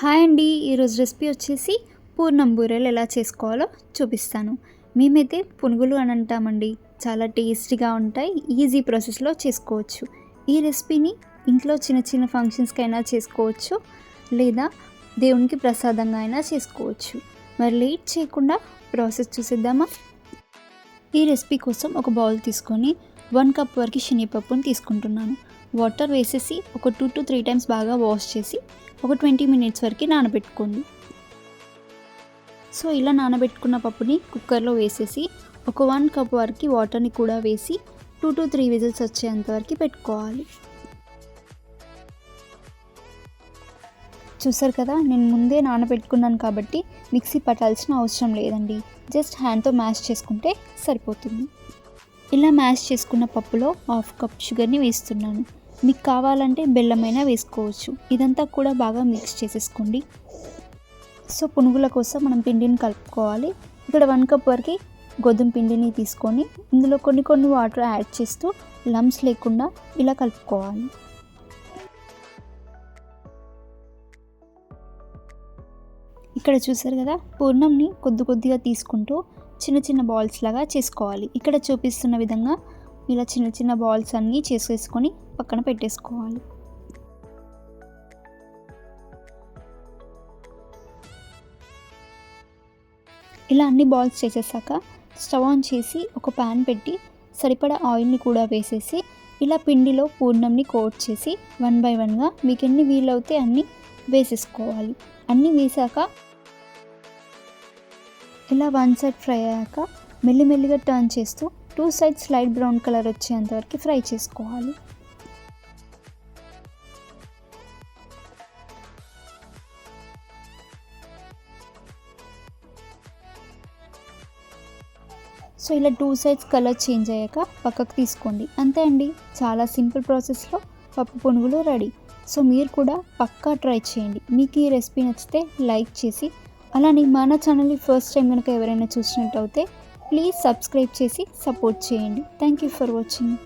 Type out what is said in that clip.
Hi అండి. ఈరోజు recipe వచ్చేసి పూర్ణం బూరెలు ఎలా చేసుకోవాలో చూపిస్తాను. మేమైతే పునుగులు అని అంటామండి. చాలా టేస్టీగా ఉంటాయి. ఈజీ ప్రాసెస్లో చేసుకోవచ్చు. ఈ రెసిపీని ఇంట్లో చిన్న చిన్న ఫంక్షన్స్కి అయినా చేసుకోవచ్చు. లేదా దేవునికి ప్రసాదంగా అయినా చేసుకోవచ్చు. మరి లేట్ చేయకుండా ప్రాసెస్ చూసేద్దామా? ఈ రెసిపీ కోసం ఒక బౌల్ తీసుకొని వన్ కప్ వరకు శనగపప్పుని తీసుకుంటున్నాను. వాటర్ వేసేసి ఒక టూ టు త్రీ టైమ్స్ బాగా వాష్ చేసి ఒక ట్వంటీ మినిట్స్ వరకు నానబెట్టుకోండి. సో ఇలా నానబెట్టుకున్న పప్పుని కుక్కర్లో వేసేసి ఒక వన్ కప్ వరకు వాటర్ని కూడా వేసి టూ టు త్రీ విజిల్స్ వచ్చేంత వరకు పెట్టుకోవాలి. చూసారు కదా నేను ముందే నానబెట్టుకున్నాను కాబట్టి మిక్సీ పట్టాల్సిన అవసరం లేదండి. జస్ట్ హ్యాండ్తో మ్యాష్ చేసుకుంటే సరిపోతుంది. ఇలా మ్యాష్ చేసుకున్న పప్పులో హాఫ్ కప్ షుగర్ని వేస్తున్నాను. మీకు కావాలంటే బెల్లమైనా వేసుకోవచ్చు. ఇదంతా కూడా బాగా మిక్స్ చేసేసుకోండి. సో పునుగుల కోసం మనం పిండిని కలుపుకోవాలి. ఇక్కడ వన్ కప్ వరకు గోధుమ పిండిని తీసుకొని ఇందులో కొన్ని కొన్ని వాటర్ యాడ్ చేస్తూ లమ్స్ లేకుండా ఇలా కలుపుకోవాలి. ఇక్కడ చూసారు కదా పూర్ణంని కొద్ది కొద్దిగా తీసుకుంటూ చిన్న చిన్న బాల్స్ లాగా చేసుకోవాలి. ఇక్కడ చూపిస్తున్న విధంగా ఇలా చిన్న చిన్న బాల్స్ అన్నీ చేసేసుకొని పక్కన పెట్టేసుకోవాలి. ఇలా అన్ని బాల్స్ చేసేసాక స్టవ్ ఆన్ చేసి ఒక ప్యాన్ పెట్టి సరిపడా ఆయిల్ని కూడా వేసేసి ఇలా పిండిలో పూర్ణంని కోట్ చేసి వన్ బై వన్గా మీకు ఎన్ని వీలవుతే అన్నీ వేసేసుకోవాలి. అన్నీ వేసాక ఇలా వన్ సైడ్ ఫ్రై అయ్యాక మెల్లిమెల్లిగా టర్న్ చేస్తూ two sides light brown colour వచ్చేంత వరకు ఫ్రై చేసుకోవాలి. సో ఇలా టూ సైడ్స్ కలర్ చేంజ్ అయ్యాక పక్కకు తీసుకోండి. అంతే అండి. చాలా సింపుల్ ప్రాసెస్లో పప్పు పునుగులు రెడీ సో మీరు కూడా పక్కా ట్రై చేయండి. మీకు ఈ రెసిపీ నచ్చితే లైక్ చేసి అలానే మన ఛానల్ని ఫస్ట్ టైం కనుక ఎవరైనా చూసినట్టయితే ప్లీజ్ సబ్స్క్రైబ్ చేసి సపోర్ట్ చేయండి. Thank you for watching.